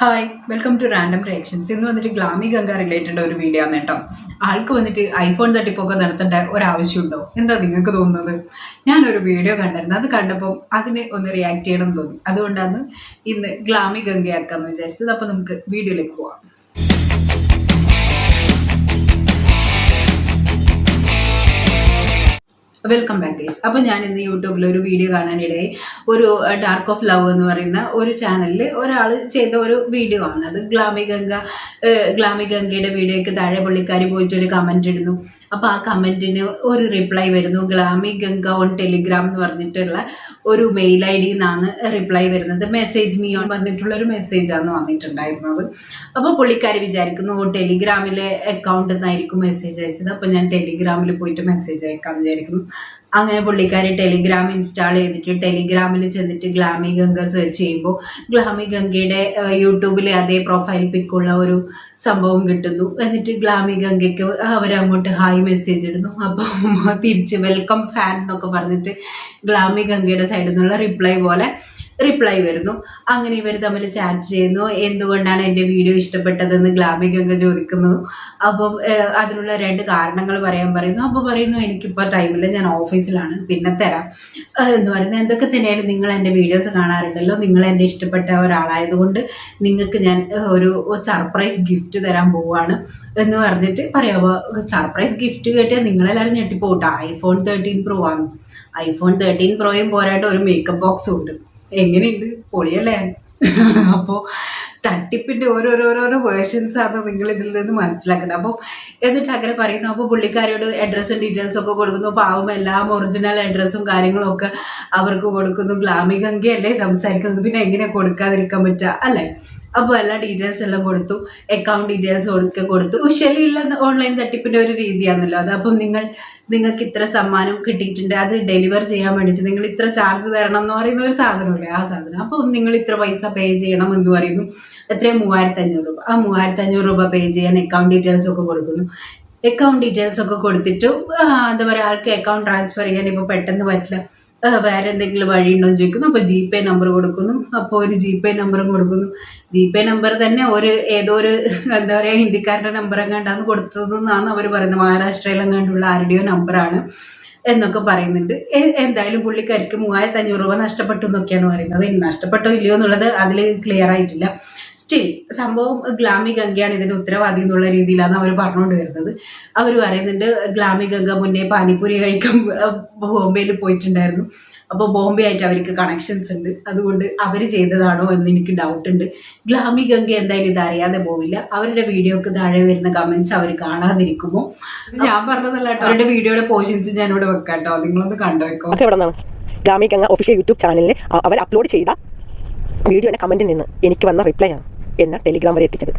Hi welcome to random reactions ഇന്ന് വന്നിട്ട് Glamy Ganga related ഒരു വീഡിയോ ആണ് കേട്ടോ. ആൾക്ക് വന്നിട്ട് ഐഫോൺ തട്ടിപ്പൊക്കെ നടത്തേണ്ട ഒരാവശ്യമുണ്ടോ? എന്താ നിങ്ങൾക്ക് തോന്നുന്നത്? ഞാനൊരു വീഡിയോ കണ്ടിരുന്നു. അത് കണ്ടപ്പോൾ അതിന് ഒന്ന് റിയാക്ട് ചെയ്യണം തോന്നി. അതുകൊണ്ടാണ് ഇന്ന് ഗ്ലാമി ഗംഗയാക്കാന്ന് വിചാരിച്ചത്. അപ്പോൾ നമുക്ക് വീഡിയോയിലേക്ക് പോവാം. വെൽക്കം ബാക്ക് ഗൈസ് അപ്പോൾ ഞാൻ ഇന്ന് യൂട്യൂബിൽ ഒരു വീഡിയോ കാണാനിടയായി. ഒരു ഡാർക്ക് ഓഫ് ലവ് എന്ന് പറയുന്ന ഒരു ചാനലിൽ ഒരാൾ ചെയ്ത ഒരു വീഡിയോ ആണ്. അത് ഗ്ലാമി ഗംഗ ഗ്ലാമി ഗംഗയുടെ വീഡിയോയ്ക്ക് താഴെ പുള്ളിക്കാരി പോയിട്ട് ഒരു കമന്റ് ഇടുന്നു. അപ്പോൾ ആ കമന്റിന് ഒരു റിപ്ലൈ വരുന്നു. ഗ്ലാമി ഗംഗ ഓൺ ടെലിഗ്രാം എന്ന് പറഞ്ഞിട്ടുള്ള ഒരു മെയിൽ ഐ ഡി നിന്നാണ് റിപ്ലൈ വരുന്നത്. മെസ്സേജ് മീ ഓൺ പറഞ്ഞിട്ടുള്ള ഒരു മെസ്സേജാണ് വന്നിട്ടുണ്ടായിരുന്നത്. അപ്പോൾ പുള്ളിക്കാരി വിചാരിക്കുന്നു ടെലിഗ്രാമിലെ അക്കൗണ്ടിൽ നിന്നായിരിക്കും മെസ്സേജ് അയച്ചത്. അപ്പോൾ ഞാൻ ടെലിഗ്രാമിൽ പോയിട്ട് മെസ്സേജ് അയക്കാമെന്ന് വിചാരിക്കുന്നു. അങ്ങനെ പുള്ളിക്കാരി ടെലിഗ്രാം ഇൻസ്റ്റാൾ ചെയ്തിട്ട് ടെലിഗ്രാമിൽ ചെന്നിട്ട് ഗ്ലാമി ഗംഗ സെർച്ച് ചെയ്യുമ്പോൾ ഗ്ലാമി ഗംഗയുടെ യൂട്യൂബിലെ അതേ പ്രൊഫൈൽ പിക്കുള്ള ഒരു സംഭവം കിട്ടുന്നു. എന്നിട്ട് ഗ്ലാമി ഗംഗയ്ക്ക് അവരങ്ങോട്ട് ഹായ് മെസ്സേജ് ഇടുന്നു. അപ്പം തിരിച്ച് വെൽക്കം ഫാൻ എന്നൊക്കെ പറഞ്ഞിട്ട് ഗ്ലാമി ഗംഗയുടെ സൈഡിൽ നിന്നുള്ള റിപ്ലൈ പോലെ റിപ്ലൈ വരുന്നു. അങ്ങനെ ഇവർ തമ്മിൽ ചാറ്റ് ചെയ്യുന്നു. എന്തുകൊണ്ടാണ് എന്റെ വീഡിയോ ഇഷ്ടപ്പെട്ടതെന്ന് ഗ്ലാമിക് അങ്ങ് ചോദിക്കുന്നു. അപ്പം അതിനുള്ള രണ്ട് കാരണങ്ങൾ പറയാൻ പറയുന്നു. അപ്പോൾ പറയുന്നു എനിക്കിപ്പോൾ ടൈമില്ല ഞാൻ ഓഫീസിലാണ് പിന്നെ തരാം. എന്ന് പറയുന്നത് എന്തൊക്കെ തന്നെയായാലും നിങ്ങൾ എന്റെ വീഡിയോസ് കാണാറുണ്ടല്ലോ. നിങ്ങൾ എന്റെ ഇഷ്ടപ്പെട്ട ഒരാളായതുകൊണ്ട് നിങ്ങൾക്ക് ഞാൻ ഒരു സർപ്രൈസ് ഗിഫ്റ്റ് തരാൻ പോവുകയാണ് എന്ന് പറഞ്ഞിട്ട് പറയാമോ സർപ്രൈസ് ഗിഫ്റ്റ് കേട്ടാൽ നിങ്ങളെല്ലാവരും ഞെട്ടിപ്പോട്ടെ ഐഫോൺ തേർട്ടീൻ പ്രോ ആണ്. ഐഫോൺ തേർട്ടീൻ പ്രോയും പോരായിട്ട് ഒരു മേക്കപ്പ് ബോക്സും ഉണ്ട്. എങ്ങനെയുണ്ട്? പൊളിയല്ലേ? അപ്പോൾ തട്ടിപ്പിന്റെ ഓരോരോരോരോ വേർഷൻസ് ആണ് നിങ്ങൾ ഇതിൽ നിന്ന് മനസ്സിലാക്കുന്നത് അപ്പോൾ എന്നിട്ട് അങ്ങനെ പറയുന്നു അപ്പോൾ പുള്ളിക്കാരോട് അഡ്രസ്സും ഡീറ്റെയിൽസ് ഒക്കെ കൊടുക്കുന്നു. പാവം എല്ലാം ഒറിജിനൽ അഡ്രസ്സും കാര്യങ്ങളും ഒക്കെ അവർക്ക് കൊടുക്കുന്നു. ഗ്ലാമി ഗംഗയല്ലേ സംസാരിക്കുന്നത്. പിന്നെ എങ്ങനെ കൊടുക്കാതിരിക്കാൻ പറ്റുക? അല്ലേ? അപ്പോൾ എല്ലാ ഡീറ്റെയിൽസ് എല്ലാം കൊടുത്തു അക്കൗണ്ട് ഡീറ്റെയിൽസ് ഒക്കെ കൊടുത്തു. ഉഷലി ഉള്ള ഓൺലൈൻ തട്ടിപ്പിന്റെ ഒരു രീതിയാണല്ലോ അത്. അപ്പം നിങ്ങൾ നിങ്ങൾക്ക് ഇത്ര സമ്മാനം കിട്ടിയിട്ടുണ്ട് അത് ഡെലിവർ ചെയ്യാൻ വേണ്ടിയിട്ട് നിങ്ങൾ ഇത്ര ചാർജ് തരണം എന്ന് പറയുന്ന ഒരു സാധനമല്ലേ ആ സാധനം. അപ്പം നിങ്ങൾ ഇത്ര പൈസ പേ ചെയ്യണം എന്ന് പറയുന്നു. എത്രയും? മൂവായിരത്തി അഞ്ഞൂറ് രൂപ. ആ മൂവായിരത്തി അഞ്ഞൂറ് രൂപ പേ ചെയ്യാൻ അക്കൗണ്ട് ഡീറ്റെയിൽസ് ഒക്കെ കൊടുക്കുന്നു. അക്കൗണ്ട് ഡീറ്റെയിൽസ് ഒക്കെ കൊടുത്തിട്ട് എന്താ പറയുക ആൾക്ക് അക്കൗണ്ട് ട്രാൻസ്ഫർ ചെയ്യാൻ ഇപ്പോൾ പെട്ടെന്ന് പറ്റില്ല. വേറെ എന്തെങ്കിലും വഴിയുണ്ടോ എന്ന് ചോദിക്കുന്നു. അപ്പോൾ ജി പേ നമ്പർ കൊടുക്കുന്നു. അപ്പോൾ ഒരു ജി പേ നമ്പറും കൊടുക്കുന്നു. ജി പേ നമ്പർ തന്നെ ഒരു ഏതോ ഒരു എന്താ പറയുക ഹിന്ദിക്കാരുടെ നമ്പർ എങ്ങാണ്ടാണ് കൊടുത്തതെന്നാണ് അവർ പറയുന്നത്. മഹാരാഷ്ട്രയിലെങ്ങാണ്ടുള്ള ആരുടെയോ നമ്പറാണ് എന്നൊക്കെ പറയുന്നുണ്ട്. എന്തായാലും പുള്ളിക്കാർക്ക് മൂവായിരത്തി അഞ്ഞൂറ് രൂപ നഷ്ടപ്പെട്ടു എന്നൊക്കെയാണ് പറയുന്നത്. നഷ്ടപ്പെട്ടോ ഇല്ലയോ എന്നുള്ളത് അതിൽ ക്ലിയർ ആയിട്ടില്ല. സ്റ്റിൽ സംഭവം ഗ്ലാമി ഗംഗയാണ് ഇതിന് ഉത്തരവാദി എന്നുള്ള രീതിയിലാണ് അവർ പറഞ്ഞുകൊണ്ട് വരുന്നത്. അവർ പറയുന്നുണ്ട് ഗ്ലാമി ഗംഗ മുന്നേ പാനിപ്പൂരി കഴിക്കാൻ ബോംബെയിൽ പോയിട്ടുണ്ടായിരുന്നു. അപ്പോൾ ബോംബെ ആയിട്ട് അവർക്ക് കണക്ഷൻസ് ഉണ്ട്. അതുകൊണ്ട് അവർ ചെയ്തതാണോ എന്ന് എനിക്ക് ഡൗട്ട് ഉണ്ട്. ഗ്ലാമി ഗംഗ എന്തായാലും ഇത് അറിയാതെ പോവില്ല. അവരുടെ വീഡിയോക്ക് താഴെ വരുന്ന കമന്റ്സ് അവർ കാണാതിരിക്കുമോ? ഞാൻ പറഞ്ഞതല്ല കേട്ടോ. അവരുടെ വീഡിയോയുടെ പോർഷൻസ് ഞാൻ ഇവിടെ വെക്കാം കേട്ടോ നിങ്ങളൊന്ന് കണ്ടുവെക്കോ ഗ്ലാമി ഗംഗ ഒഫീഷ്യൽ യൂട്യൂബ് ചാനലിൽ അവർ അപ്ലോഡ് ചെയ്ത വീഡിയോയുടെ കമന്റിൽ നിന്ന് എനിക്ക് വന്ന റിപ്ലൈ ആണ് എന്ന ടെലിഗ്രാം വരെ എത്തിച്ചത്.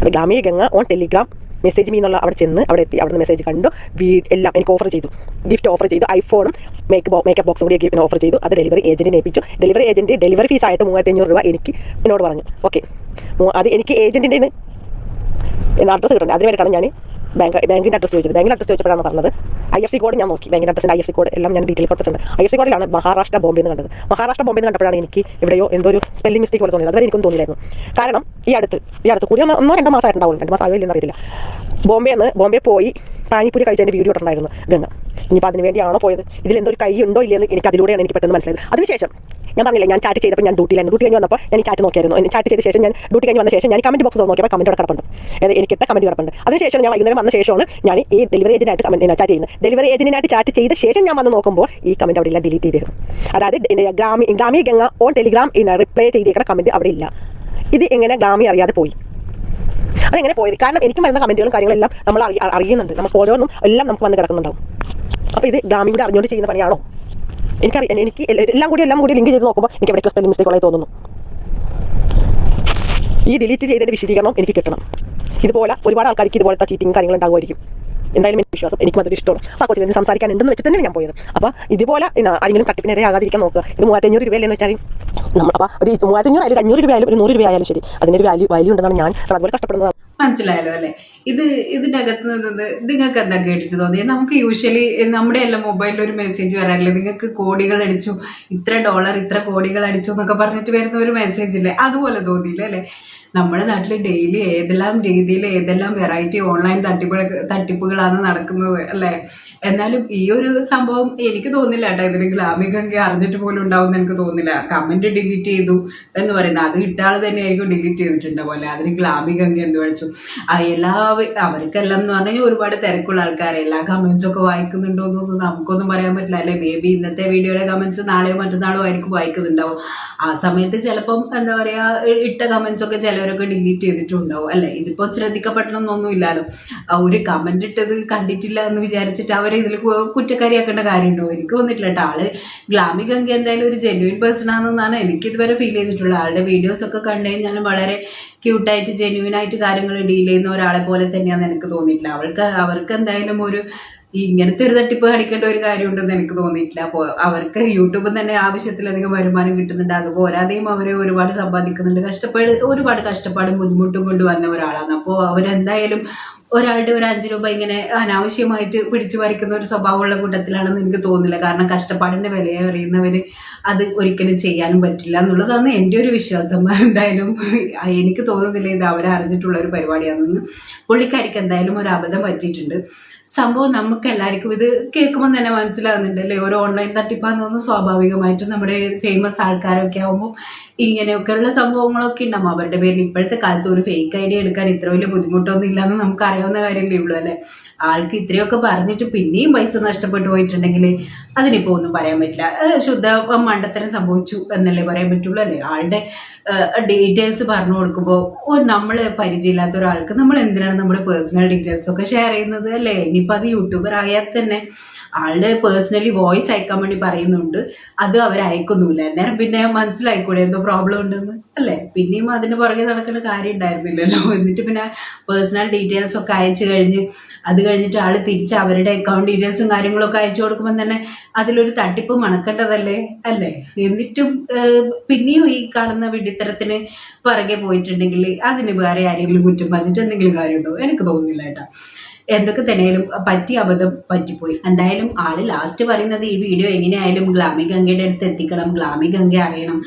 അത് Glamy Ganga on Telegram message me എന്നുള്ള അവിടെ ചെന്ന് അവിടെ എത്തി. അവിടുന്ന് മെസ്സേജ് കണ്ടു. വീ എല്ലാം എനിക്ക് ഓഫർ ചെയ്തു. ഗിഫ്റ്റ് ഓഫർ ചെയ്തു. ഐഫോണും മേക്കപ്പ് മേക്കപ്പ് ബോക്സും കൂടി ഗിഫ്റ്റിന് ഓഫർ ചെയ്തു. അത് ഡെലിവറി ഏജന്റിനെ ഏൽപ്പിച്ചു. ഡെലിവറി ഏജന്റ് ഡെലിവറി ഫീസ് ആയിട്ട് മൂവായിരത്തി അഞ്ഞൂറ് രൂപ എനിക്ക് എന്നോട് പറഞ്ഞു. ഓക്കെ അത് എനിക്ക് ഏജന്റിന്റെ അഡ്രസ്സ് കിട്ടുന്നത് അതിന് വേണ്ടിയിട്ടാണ് ഞാൻ ബാങ്ക് ബാങ്കിന്റെ അഡ്രസ്സ് ചോദിച്ചത്. ബാങ്കിന്റെ അഡ്രസ്സ് ചോദിച്ചപ്പോഴാണ് പറഞ്ഞത്. ഐ എഫ് സി കോഡ് ഞാൻ നോക്കി. ബാങ്കിന്റെ അഡ്രസ്സിന്റെ ഐ എഫ് സി കോഡ് എല്ലാം ഞാൻ ഡീറ്റെയിൽ കൊടുത്തിട്ടുണ്ട്. ഐ എഫ് സി കോഡിലാണ് മഹാരാഷ്ട്ര ബോംബെ എന്ന് കണ്ടത്. മഹാരാഷ്ട്ര ബോംബെ എന്ന് കണ്ടപ്പോഴാണ് എനിക്ക് എവിടെയോ എന്തോ ഒരു സ്പെല്ലിംഗ് മിസ്റ്റേക്ക് പോലെ തോന്നിയത്. അതുവരെ എനിക്കൊന്നും തോന്നിയില്ലായിരുന്നു. കാരണം ഈ അടുത്ത് ഈ അടുത്ത് കൂടി ഒന്നോ രണ്ടോ മാസം മാസമായിട്ടുണ്ടാവും രണ്ട് മാസം ആകില്ലെന്ന് അറിയില്ല ബോംബെ എന്ന് ബോംബെ പോയി പാനിപ്പൂരി കഴിച്ചതിന്റെ വീഡിയോ ഇട്ടുണ്ടായിരുന്നു ഗംഗ. ഇനിയിപ്പോൾ അതിന് വേണ്ടിയാണോ പോയത്? ഇതിൽ എന്തൊരു കൈ ഉണ്ടോ ഇല്ലെന്ന് എനിക്ക് അതിലൂടെയാണ് എനിക്ക് പെട്ടെന്ന് മനസ്സിലായത്. അതിനുശേഷം ഞാൻ പറഞ്ഞില്ല ഞാൻ ചാറ്റ് ചെയ്തപ്പോൾ ഞാൻ ഡ്യൂട്ടി ഡ്യൂട്ടിയിലായിരുന്നു ഡ്യൂട്ടി കഴിഞ്ഞ് വന്നപ്പോൾ ഞാൻ ചാറ്റ് നോക്കിയായിരുന്നു. ചാറ്റ് ചെയ്ത ശേഷം ഞാൻ ഡ്യൂട്ടി കഴിഞ്ഞ് വന്ന ശേഷം ഞാൻ കമന്റ് ബോക്സ് നോക്കിയപ്പോൾ കമന്റ് അവിടെ കിടപ്പുണ്ട്. എനിക്ക് ഇട്ട കമന്റ് കിടപ്പുണ്ട്. അതിനുശേഷം ഞാൻ വൈകുന്നേരം വന്ന ശേഷമാണ് ഞാൻ ഈ ഡെലിവറി ഏജന്റായിട്ട് കമന്റ് ചാറ്റ് ചെയ്യുന്നത്. ഡെലിവറി ഏജന്റിനായിട്ട് ചാറ്റ് ചെയ്ത ശേഷം ഞാൻ വന്ന് നോക്കുമ്പോൾ ഈ കമന്റ് അവിടെ ഇല്ല ഡിലീറ്റ് ചെയ്തിരുന്നു അതായത് Glamy Glamy Ganga on Telegram reply ചെയ്തേക്കുന്ന കമന്റ് അവിടെ ഇല്ല. ഇത് എങ്ങനെ ഗ്രാമി അറിയാതെ പോയി? അതെങ്ങനെ പോയത്? കാരണം എനിക്കും വരുന്ന കമന്റുകളും കാര്യങ്ങളെല്ലാം നമ്മൾ അറിയുന്നുണ്ട്. നമുക്ക് ഓരോന്നും എല്ലാം നമുക്ക് വന്ന് കിടക്കുന്നുണ്ടാവും. അപ്പോൾ ഇത് ഗ്രാമീണ അറിഞ്ഞുകൊണ്ട് ചെയ്യുന്ന പണിയാണോ? എനിക്കറിയാം എനിക്ക് എല്ല- കൂടി എല്ലാം കൂടി ലിങ്ക് ചെയ്ത് നോക്കുമ്പോൾ എനിക്ക് എവിടെയൊക്കെ സ്പെല്ലിംഗ് മിസ്റ്റേക്കുകളായി തോന്നുന്നു. ഈ ഡിലീറ്റ് ചെയ്തതിന്റെ വിശദീകരണം എനിക്ക് കിട്ടണം. ഇതുപോലെ ഒരുപാട് ആൾക്കാർക്ക് ഇതുപോലത്തെ ചീറ്റിംഗ് കാര്യങ്ങൾ ഉണ്ടാകുമായിരിക്കും എന്തായാലും എനിക്ക് വിശ്വാസം എനിക്ക് അതൊരു ഇഷ്ടമാണ്. ആ കൊച്ചിന് സംസാരിക്കാൻ ഉണ്ടെന്ന് വെച്ചിട്ട് തന്നെ ഞാൻ പോയത്. അപ്പോൾ ഇതുപോലെ ആരെങ്കിലും തട്ടിപ്പിനെ ആകാതിരിക്കാൻ നോക്കുക. ഇത് മൂവായിരത്തഞ്ഞൂറ് രൂപയല്ലെന്ന് വെച്ചാൽ നമ്മൾ അപ്പോൾ ഒരു മൂവായിരത്തഞ്ഞൂറ് അല്ലെങ്കിൽ അഞ്ഞൂറ് രൂപ ആയാലും ഒരു നൂറ് രൂപ ആയാലും ശരി. ഒരു വാല്യൂ വാല്യൂ ഉണ്ടെന്നാണ് ഞാൻ അതുപോലെ കഷ്ടപ്പെടുന്നത് മനസ്സിലായല്ലോ അല്ലെ? ഇത് ഇതിന്റെ അകത്ത് നിന്ന് നിങ്ങൾക്ക് എന്താ കേട്ടിട്ട് തോന്നിയത് നമുക്ക് യൂഷ്വലി നമ്മുടെ എല്ലാം മൊബൈലിൽ ഒരു മെസ്സേജ് വരാറില്ലേ? നിങ്ങൾക്ക് കോടികൾ അടിച്ചു ഇത്ര ഡോളർ ഇത്ര കോടികൾ അടിച്ചു എന്നൊക്കെ പറഞ്ഞിട്ട് വരുന്ന ഒരു മെസ്സേജ് ഇല്ലേ? അതുപോലെ തോന്നിയില്ല അല്ലെ? നമ്മുടെ നാട്ടിൽ ഡെയിലി ഏതെല്ലാം രീതിയിൽ ഏതെല്ലാം വെറൈറ്റി ഓൺലൈൻ തട്ടിപ്പുകൾ തട്ടിപ്പുകളാണ് നടക്കുന്നത് അല്ലേ? എന്നാലും ഈ ഒരു സംഭവം എനിക്ക് തോന്നില്ല കേട്ടോ. ഇതിന് ഗ്ലാമികങ്കെ അറിഞ്ഞിട്ട് പോലും ഉണ്ടാവും എനിക്ക് തോന്നില്ല കമന്റ് ഡിലീറ്റ് ചെയ്തു എന്ന് പറയുന്നത് അത് ഇട്ടാൾ തന്നെയായിരിക്കും ഡിലീറ്റ് ചെയ്തിട്ടുണ്ട് പോലെ. അതിന് ഗ്ലാമികങ്കെ എന്ത് ആ എല്ലാ അവർക്കെല്ലാം എന്ന് പറഞ്ഞാൽ ഒരുപാട് തിരക്കുള്ള ആൾക്കാരെ. എല്ലാ കമന്റ്സ് ഒക്കെ വായിക്കുന്നുണ്ടോ എന്നൊന്നും നമുക്കൊന്നും പറയാൻ പറ്റില്ല അല്ലെ? മേ ബി ഇന്നത്തെ വീഡിയോയിലെ കമന്റ്സ് നാളെയോ മറ്റന്നാളോ ആയിരിക്കും വായിക്കുന്നുണ്ടാവും ആ സമയത്ത് ചിലപ്പം എന്താ പറയാ ഇട്ട കമന്റ്സ് ഒക്കെ ചിലവരൊക്കെ ഡിലീറ്റ് ചെയ്തിട്ടുണ്ടാവും അല്ലെ? ഇതിപ്പോ ശ്രദ്ധിക്കപ്പെടണമെന്നൊന്നും ഇല്ലല്ലോ ഒരു കമന്റ് ഇട്ടത് കണ്ടിട്ടില്ല എന്ന് വിചാരിച്ചിട്ട് അവരെ ഇതിൽ കുറ്റക്കാരിയാക്കേണ്ട കാര്യമുണ്ടോ? എനിക്ക് തോന്നിട്ടില്ല കേട്ടോ. ആൾ ഗ്ലാമി ഗംഗ എന്തായാലും ഒരു ജെന്യൂൻ പേഴ്സൺ ആണെന്നാണ് എനിക്ക് ഇതുവരെ ഫീൽ ചെയ്തിട്ടുള്ളത്. ആളുടെ വീഡിയോസ് ഒക്കെ കണ്ടു ഞാൻ വളരെ ക്യൂട്ടായിട്ട് ജെന്യൂൻ ആയിട്ട് കാര്യങ്ങൾ ഡീൽ ചെയ്യുന്ന ഒരാളെ പോലെ തന്നെയാണെന്ന് എനിക്ക് തോന്നിയിട്ടില്ല. അവൾക്ക് അവർക്ക് എന്തായാലും ഒരു ഇങ്ങനത്തെ ഒരു തട്ടിപ്പ് കാണിക്കേണ്ട ഒരു കാര്യമുണ്ടെന്ന് എനിക്ക് തോന്നിയിട്ടില്ല. അപ്പോൾ അവർക്ക് യൂട്യൂബിൽ തന്നെ ആവശ്യത്തിലധികം വരുമാനം കിട്ടുന്നുണ്ട്. അത് പോരാതെയും അവർ ഒരുപാട് സമ്പാദിക്കുന്നുണ്ട്. കഷ്ടപ്പാട് ഒരുപാട് കഷ്ടപ്പാടും ബുദ്ധിമുട്ടും കൊണ്ട് വന്ന ഒരാളാണ്. അപ്പോൾ അവരെന്തായാലും ഒരാളുടെ ഒരു അഞ്ച് രൂപ ഇങ്ങനെ അനാവശ്യമായിട്ട് പിടിച്ചു വരയ്ക്കുന്ന ഒരു സ്വഭാവമുള്ള കൂട്ടത്തിലാണെന്ന് എനിക്ക് തോന്നുന്നില്ല. കാരണം കഷ്ടപ്പാടിന്റെ വിലയെ അറിയുന്നവര് അത് ഒരിക്കലും ചെയ്യാനും പറ്റില്ല എന്നുള്ളതാണ് എന്റെ ഒരു വിശ്വാസം. എന്തായാലും എനിക്ക് തോന്നുന്നില്ല ഇത് അവരറിഞ്ഞിട്ടുള്ള ഒരു പരിപാടിയാണെന്ന്. പുള്ളിക്കാരിക്ക് എന്തായാലും ഒരു അബദ്ധം പറ്റിയിട്ടുണ്ട്. സംഭവം നമുക്ക് എല്ലാവർക്കും ഇത് കേൾക്കുമ്പോൾ തന്നെ മനസ്സിലാകുന്നുണ്ട് അല്ലേ ഒരു ഓൺലൈൻ തട്ടിപ്പാന്ന് സ്വാഭാവികമായിട്ടും നമ്മുടെ ഫേമസ് ആൾക്കാരൊക്കെ ആകുമ്പോൾ ഇങ്ങനെയൊക്കെയുള്ള സംഭവങ്ങളൊക്കെ ഉണ്ടാവും. അവരുടെ പേരിൽ ഇപ്പോഴത്തെ കാലത്ത് ഒരു ഫേക്ക് ഐ ഡി എടുക്കാൻ ഇത്ര വലിയ ബുദ്ധിമുട്ടൊന്നും ഇല്ലാന്ന് നമുക്ക് അറിയാവുന്ന കാര്യമല്ലേ ഉള്ളൂ അല്ലേ? ആൾക്ക് ഇത്രയൊക്കെ പറഞ്ഞിട്ട് പിന്നെയും പൈസ നഷ്ടപ്പെട്ടു പോയിട്ടുണ്ടെങ്കിൽ അതിനിപ്പോൾ ഒന്നും പറയാൻ പറ്റില്ല. ശുദ്ധ മണ്ടത്തരം സംഭവിച്ചു എന്നല്ലേ പറയാൻ പറ്റുള്ളൂ അല്ലേ? ആളുടെ ഡീറ്റെയിൽസ് പറഞ്ഞു കൊടുക്കുമ്പോൾ നമ്മൾ പരിചയമില്ലാത്ത ഒരാൾക്ക് നമ്മൾ എന്തിനാണ് നമ്മുടെ പേഴ്സണൽ ഡീറ്റെയിൽസ് ഒക്കെ ഷെയർ ചെയ്യുന്നത് അല്ലേ? ഇനിയിപ്പോൾ അത് യൂട്യൂബർ ആയാൽ തന്നെ ആളുടെ പേഴ്സണലി വോയിസ് അയക്കാൻ വേണ്ടി പറയുന്നുണ്ട്. അത് അവർ അയക്കുന്നുമില്ല. അന്നേരം പിന്നെ മനസ്സിലായിക്കൂടെ എന്തോ പ്രോബ്ലം ഉണ്ടെന്ന് അല്ലേ? പിന്നെയും അതിന് പുറകെ നടക്കുന്ന കാര്യം ഉണ്ടായിരുന്നില്ലല്ലോ. എന്നിട്ട് പിന്നെ പേഴ്സണൽ ഡീറ്റെയിൽസ് ഒക്കെ അയച്ചു കഴിഞ്ഞ് അത് കഴിഞ്ഞിട്ട് ആൾ തിരിച്ച് അവരുടെ അക്കൗണ്ട് ഡീറ്റെയിൽസും കാര്യങ്ങളൊക്കെ അയച്ചു കൊടുക്കുമ്പോൾ തന്നെ അതിലൊരു തട്ടിപ്പ് മണക്കേണ്ടതല്ലേ അല്ലേ? എന്നിട്ടും പിന്നെയും ഈ കാണുന്ന വിഡിത്തരത്തിന് പുറകെ പോയിട്ടുണ്ടെങ്കിൽ അതിന് വേറെ ആരെങ്കിലും കുറ്റം പറഞ്ഞിട്ട് എന്തെങ്കിലും കാര്യമുണ്ടോ? എനിക്ക് തോന്നുന്നില്ല കേട്ടോ. എന്തൊക്കെ തന്നെയാലും പറ്റിയ അബദ്ധം പറ്റിപ്പോയി. എന്തായാലും ആൾ ലാസ്റ്റ് പറയുന്നത് ഈ വീഡിയോ എങ്ങനെയായാലും ഗ്ലാമി ഗംഗയുടെ അടുത്ത് എത്തിക്കണം ഗ്ലാമി ഗംഗ അറിയണം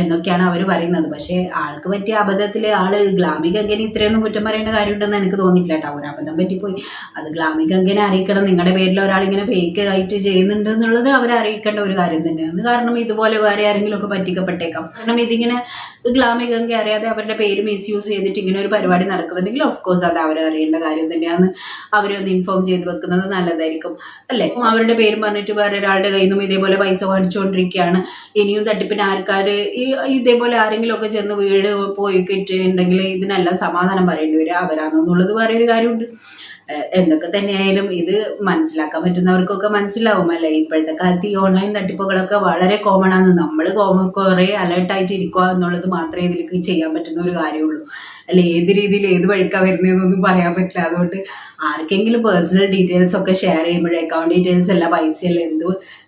എന്നൊക്കെയാണ് അവർ പറയുന്നത്. പക്ഷേ ആൾക്ക് പറ്റിയ അബദ്ധത്തിൽ ആൾ ഗ്ലാമി ഗംഗനെ ഇത്രയൊന്നും കുറ്റം പറയേണ്ട കാര്യമുണ്ടെന്ന് എനിക്ക് തോന്നിയിട്ടില്ല കേട്ടോ ഒരു അബദ്ധം പറ്റിപ്പോയി. അത് ഗ്ലാമി ഗംഗനെ അറിയിക്കണം. നിങ്ങളുടെ പേരിൽ ഒരാളിങ്ങനെ ഫേക്ക് ആയിട്ട് ചെയ്യുന്നുണ്ട് എന്നുള്ളത് അവരെ അറിയിക്കേണ്ട ഒരു കാര്യം തന്നെയാണ്. കാരണം ഇതുപോലെ വേറെ ആരെങ്കിലും ഒക്കെ പറ്റിക്കപ്പെട്ടേക്കാം. കാരണം ഇതിങ്ങനെ ഗ്ലാമി ഗംഗ അറിയാതെ അവരുടെ പേര് മിസ്യൂസ് ചെയ്തിട്ട് ഇങ്ങനെ ഒരു പരിപാടി നടക്കുന്നുണ്ടെങ്കിൽ ഓഫ് കോഴ്സ് അത് അവർ അറിയേണ്ട കാര്യം തന്നെയാണ്. അവരെ ഒന്ന് ഇൻഫോം ചെയ്ത് വെക്കുന്നത് നല്ലതായിരിക്കും. അല്ലേ? അവരുടെ പേര് പറഞ്ഞിട്ട് വേറെ ഒരാളുടെ കയ്യിൽ നിന്നും ഇതേപോലെ പൈസ മേടിച്ചുകൊണ്ടിരിക്കുകയാണ് ഇനിയും തട്ടിപ്പിന് ആൾക്കാർ ഈ ഇതേപോലെ ആരെങ്കിലും ഒക്കെ ചെന്ന് വീട് പോയി കിട്ടിയിട്ടുണ്ടെങ്കിൽ ഇതിനെല്ലാം സമാധാനം പറയേണ്ടി വരിക അവരാണെന്നുള്ളത് ഒരു കാര്യമുണ്ട്. എന്തൊക്കെ തന്നെയായാലും ഇത് മനസ്സിലാക്കാൻ പറ്റുന്നവർക്കൊക്കെ മനസ്സിലാവും അല്ലെ? ഇപ്പോഴത്തെ കാലത്ത് ഈ ഓൺലൈൻ തട്ടിപ്പുകളൊക്കെ വളരെ കോമൺ ആണ്. നമ്മൾ കുറെ അലേർട്ടായിട്ട് ഇരിക്കുക എന്നുള്ളത് മാത്രമേ ഇതിലേക്ക് ചെയ്യാൻ പറ്റുന്ന ഒരു കാര്യമുള്ളൂ. അല്ലെ ഏത് രീതിയിൽ ഏത് വഴിക്കാ വരുന്നതെന്നൊന്നും പറയാൻ പറ്റില്ല. അതുകൊണ്ട് ആർക്കെങ്കിലും പേഴ്സണൽ ഡീറ്റെയിൽസ് ഒക്കെ ഷെയർ ചെയ്യുമ്പോഴേ അക്കൗണ്ട് ഡീറ്റെയിൽസ് അല്ല പൈസയല്ല എന്ത്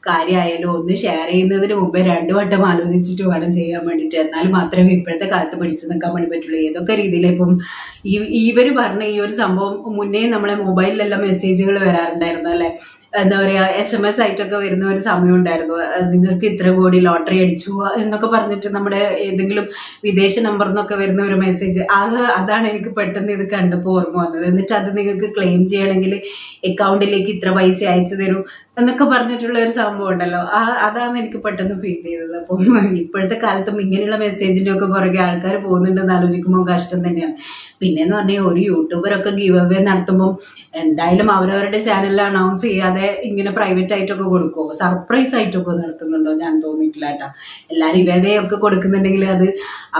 കാര്യമായാലും ഒന്ന് ഷെയർ ചെയ്യുന്നതിന് മുമ്പേ രണ്ടു വട്ടം ആലോചിച്ചിട്ട് വേണം ചെയ്യാൻ വേണ്ടിയിട്ട്. എന്നാൽ മാത്രമേ ഇപ്പോഴത്തെ കാലത്ത് പിടിച്ചു നിൽക്കാൻ വേണ്ടി പറ്റുള്ളൂ. ഏതൊക്കെ രീതിയിൽ ഇപ്പം ഈ- ഇവർ പറഞ്ഞ ഈ ഒരു സംഭവം മുന്നേ നമ്മളെ മൊബൈലിലെല്ലാം മെസ്സേജുകൾ വരാറുണ്ടായിരുന്നു അല്ലെ? എന്താ പറയാ എസ് എം എസ് ആയിട്ടൊക്കെ വരുന്ന ഒരു സമയം ഉണ്ടായിരുന്നു നിങ്ങൾക്ക് ഇത്ര കോടി ലോട്ടറി അടിച്ചു എന്നൊക്കെ പറഞ്ഞിട്ട് നമ്മുടെ ഏതെങ്കിലും വിദേശ നമ്പർ എന്നൊക്കെ വരുന്ന ഒരു മെസ്സേജ് അത് അതാണ് എനിക്ക് പെട്ടെന്ന് ഇത് കണ്ടപ്പോൾ ഓർമ്മ വന്നത്. എന്നിട്ട് അത് നിങ്ങൾക്ക് ക്ലെയിം ചെയ്യണമെങ്കിൽ അക്കൗണ്ടിലേക്ക് ഇത്ര പൈസ അയച്ചു തരൂ. എന്നൊക്കെ പറഞ്ഞിട്ടുള്ള ഒരു സംഭവം ഉണ്ടല്ലോ. ആ അതാണ് എനിക്ക് പെട്ടെന്ന് ഫീൽ ചെയ്തത്. അപ്പം ഇപ്പോഴത്തെ കാലത്തും ഇങ്ങനെയുള്ള മെസ്സേജിന്റെ ഒക്കെ പുറകെ ആൾക്കാർ പോകുന്നുണ്ടെന്ന് ആലോചിക്കുമ്പോൾ കഷ്ടം തന്നെയാണ്. പിന്നെന്ന് പറഞ്ഞാൽ ഒരു യൂട്യൂബറൊക്കെ ഗീവ് അവേ നടത്തുമ്പോൾ എന്തായാലും അവരവരുടെ ചാനലിൽ അനൗൺസ് ചെയ്യാതെ ഇങ്ങനെ പ്രൈവറ്റ് ആയിട്ടൊക്കെ കൊടുക്കുമോ സർപ്രൈസ് ആയിട്ടൊക്കെ നടത്തുന്നുണ്ടോ? ഞാൻ തോന്നിയിട്ടില്ല കേട്ടോ. എല്ലാവരും ഇവവേ ഒക്കെ കൊടുക്കുന്നുണ്ടെങ്കിൽ അത്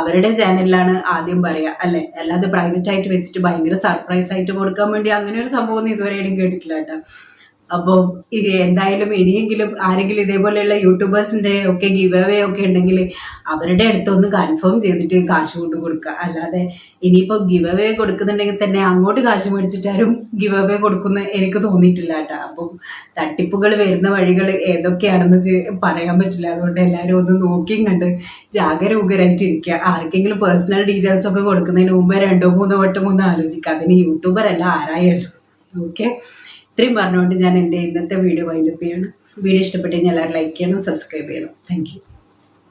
അവരുടെ ചാനലിലാണ് ആദ്യം പറയുക അല്ലേ? അല്ലാതെ പ്രൈവറ്റ് ആയിട്ട് വെച്ചിട്ട് ഭയങ്കര സർപ്രൈസ് ആയിട്ട് കൊടുക്കാൻ വേണ്ടി അങ്ങനെ ഒരു സംഭവം ഒന്നും ഇതുവരെ കേട്ടിട്ടില്ല കേട്ടോ. അപ്പോൾ ഇത് എന്തായാലും ഇനിയെങ്കിലും ആരെങ്കിലും ഇതേപോലെയുള്ള യൂട്യൂബേഴ്സിന്റെ ഒക്കെ ഗിവ് അവേ ഒക്കെ ഉണ്ടെങ്കിൽ അവരുടെ അടുത്തൊന്ന് കൺഫേം ചെയ്തിട്ട് കാശ് കൊണ്ട് കൊടുക്കുക അല്ലാതെ ഇനിയിപ്പോൾ ഗിവ് അവേ കൊടുക്കുന്നുണ്ടെങ്കിൽ തന്നെ അങ്ങോട്ട് കാശ് മേടിച്ചിട്ടാരും ഗിവ് അവേ കൊടുക്കുന്ന എനിക്ക് തോന്നിയിട്ടില്ല കേട്ടോ. അപ്പം തട്ടിപ്പുകൾ വരുന്ന വഴികൾ ഏതൊക്കെയാണെന്ന് പറയാൻ പറ്റില്ല. അതുകൊണ്ട് എല്ലാവരും ഒന്ന് നോക്കിയും കണ്ട് ജാഗരൂകരായിട്ട് ഇരിക്കുക ആർക്കെങ്കിലും പേഴ്സണൽ ഡീറ്റെയിൽസ് ഒക്കെ കൊടുക്കുന്നതിന് മുമ്പ് രണ്ടോ മൂന്നോ വട്ടം ഒന്ന് ആലോചിക്കുക അതിന് യൂട്യൂബർ അല്ല ആരായാലും. ഓക്കെ ഇത്രയും പറഞ്ഞുകൊണ്ട് ഞാൻ എന്റെ ഇന്നത്തെ വീഡിയോ വൈൻഡപ്പ് ചെയ്യണം. വീഡിയോ ഇഷ്ടപ്പെട്ടെങ്കിൽ കഴിഞ്ഞാൽ എല്ലാവരും ലൈക്ക് ചെയ്യണം സബ്സ്ക്രൈബ് ചെയ്യണം. താങ്ക്